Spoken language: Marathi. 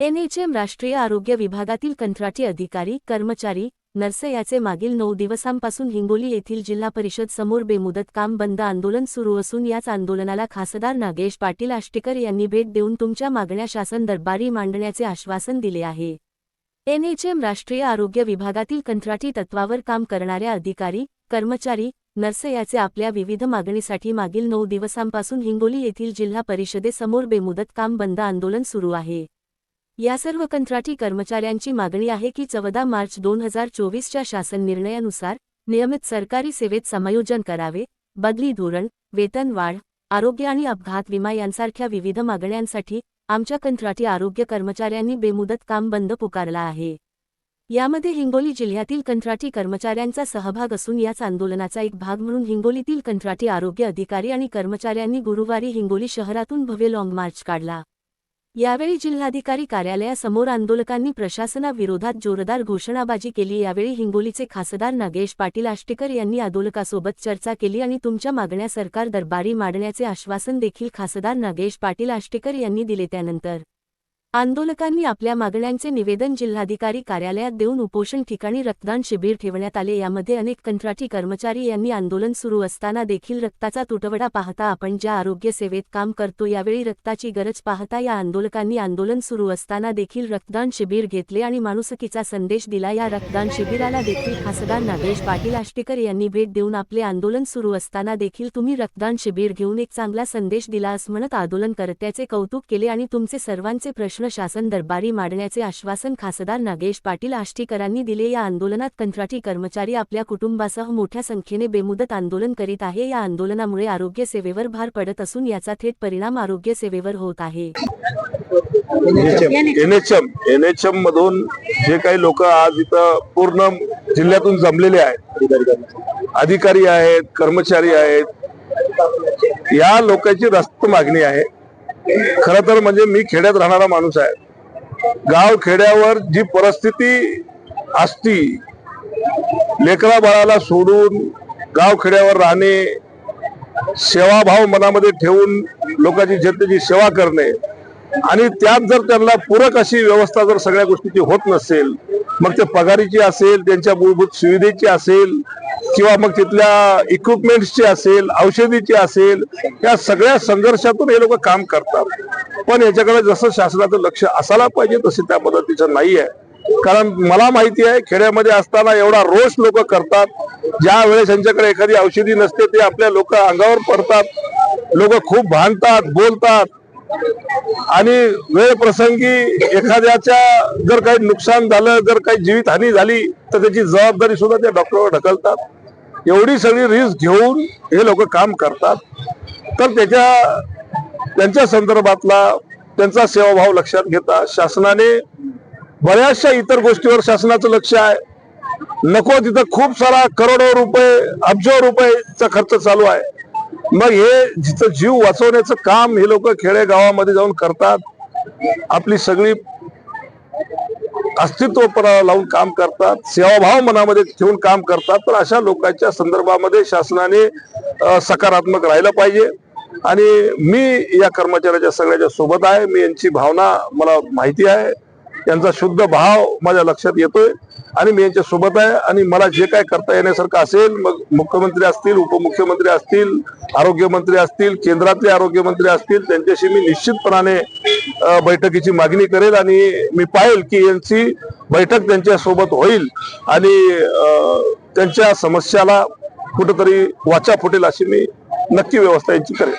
एनएचएम राष्ट्रीय आरोग्य विभागातील कंत्राटी अधिकारी कर्मचारी नर्स याचे मागील नऊ दिवसांपासून हिंगोली येथील जिल्हा परिषद समोर बेमुदत काम बंद आंदोलन सुरू असून याच आंदोलनाला खासदार नागेश पाटील आष्टीकर यांनी भेट देऊन तुमच्या मागण्या शासन दरबारी मांडण्याचे आश्वासन दिले आहे. एनएचएम राष्ट्रीय आरोग्य विभागातील कंत्राटी तत्वावर काम करणाऱ्या अधिकारी कर्मचारी नर्स याचे आपल्या विविध मागणीसाठी मागील नऊ दिवसांपासून हिंगोली येथील जिल्हा परिषदेसमोर बेमुदत काम बंद आंदोलन सुरू आहे. या सर्व कंत्राटी कर्मचाऱ्यांची मागणी आहे की चौदा मार्च दोन हजार चोवीसच्या शासन निर्णयानुसार नियमित सरकारी सेवेत समायोजन करावे. बदली धोरण वेतन वाढ आरोग्य आणि अपघात विमा यांसारख्या विविध मागण्यांसाठी आमच्या कंत्राटी आरोग्य कर्मचाऱ्यांनी बेमुदत काम बंद पुकारला आहे. यामध्ये हिंगोली जिल्ह्यातील कंत्राटी कर्मचाऱ्यांचा सहभाग असून याच आंदोलनाचा एक भाग म्हणून हिंगोलीतील कंत्राटी आरोग्य अधिकारी आणि कर्मचाऱ्यांनी गुरुवारी हिंगोली शहरातून भव्य लाँग मार्च काढला. यावेळी जिल्हाधिकारी कार्यालयासमोर आंदोलकांनी प्रशासनाविरोधात जोरदार घोषणाबाजी केली. यावेळी हिंगोलीचे खासदार नागेश पाटील आष्टेकर यांनी आंदोलकासोबत चर्चा केली आणि तुमच्या मागण्या सरकार दरबारी मांडण्याचे आश्वासन देखील खासदार नागेश पाटील आष्टेकर यांनी दिले. त्यानंतर आंदोलकांनी आपल्या मागण्यांचे निवेदन जिल्हाधिकारी कार्यालयात देऊन उपोषण ठिकाणी रक्तदान शिबिर ठेवण्यात आले. यामध्ये अनेक कंत्राटी कर्मचारी यांनी आंदोलन सुरू असताना देखील रक्ताचा तुटवडा पाहता आपण ज्या आरोग्य सेवेत काम करतो यावेळी रक्ताची गरज पाहता या आंदोलकांनी आंदोलन सुरू असताना देखील रक्तदान शिबिर घेतले आणि माणुसकीचा संदेश दिला. या रक्तदान शिबिराला देखील खासदार नागेश पाटील आष्टेकर यांनी भेट देऊन आपले आंदोलन सुरू असताना देखील तुम्ही रक्तदान शिबिर घेऊन एक चांगला संदेश दिला असं म्हणत आंदोलनकर्त्याचे कौतुक केले आणि तुमचे सर्वांचे प्रश्न शासन दरबारी मांडण्याचे आश्वासन खासदार नागेश पाटील आष्टीकरांनी दिले. या आंदोलनात कंत्राटी कर्मचारी आपल्या कुटुंबासह मोठ्या संख्येने बेमुदत आंदोलन करीत आहे. या आंदोलनामुळे आरोग्य सेवेवर भार पडत असून याचा थेट परिणाम आरोग्य सेवेवर होत आहे. एनएचएम एनएचएम मधून जे काही लोक आज इथं पूर्ण जिल्ह्यातून जमलेले आहेत. अधिकारी आहेत कर्मचारी आहेत. या लोकांची रस्त मागणी आहे. खर तर म्हणजे मी खेड्यात राहणारा माणूस आहे. गाव खेड्यावर जी परिस्थिती असती लेकरा बाळाला सोडून गाव खेड्यावर राहणे सेवाभाव मनामध्ये ठेवून लोकांची जनतेची सेवा करणे आणि त्यात जर त्यांना पूरक अशी व्यवस्था जर सगळ्या गोष्टीची होत नसेल मग ते पगारीची असेल त्यांच्या मूलभूत सुविधेची असेल किंवा मग तिथल्या इक्विपमेंट्सची असेल औषधीची असेल या सगळ्या संघर्षातून हे लोक काम करतात. पण याच्याकडे जसं शासनाचं लक्ष असायला पाहिजे तसे त्या पद्धतीचं नाही आहे कारण मला माहिती आहे खेड्यामध्ये असताना एवढा रोष लोक करतात. ज्या वेळेस यांच्याकडे एखादी औषधी नसते ते आपल्या लोक अंगावर पडतात. लोक खूप भांडतात बोलतात. आणि वेळ प्रसंगी एखाद्याच्या जर काही नुकसान झालं जर काही जीवितहानी झाली तर त्याची जबाबदारी सुद्धा त्या डॉक्टरवर ढकलतात. एवढी सगळी रिस्क घेऊन हे लोक काम करतात. तर त्याच्या त्यांच्या संदर्भातला त्यांचा सेवाभाव लक्षात घेता शासनाने बऱ्याचशा इतर गोष्टीवर शासनाचं लक्ष आहे. नको तिथं खूप सारा करोडो रुपये अब्जो रुपयेचा खर्च चालू आहे. मग हे जिथं जीव वाचवण्याचं काम हे लोक खेडेगावामध्ये जाऊन करतात. आपली सगळी अस्तित्व पणाला लावून काम करतात सेवाभाव मनामध्ये ठेवून काम करतात तर अशा लोकांच्या संदर्भामध्ये शासनाने सकारात्मक राहिलं पाहिजे. आणि मी या कर्मचाऱ्याच्या सगळ्याच्या सोबत आहे. मी यांची भावना मला माहिती आहे. यांचा शुद्ध भाव माझ्या लक्षात येतोय. आणि मी यांच्या सोबत आहे आणि मला जे काय करता येण्यासारखं असेल मग मुख्यमंत्री असतील उपमुख्यमंत्री असतील आरोग्यमंत्री असतील केंद्रातले आरोग्यमंत्री असतील त्यांच्याशी मी निश्चितपणाने बैठकीची मागणी करेल आणि मी पाहिल की यांची बैठक त्यांच्यासोबत होईल आणि त्यांच्या समस्याला कुठंतरी वाचा फुटेल अशी मी नक्की व्यवस्था यांची करेल.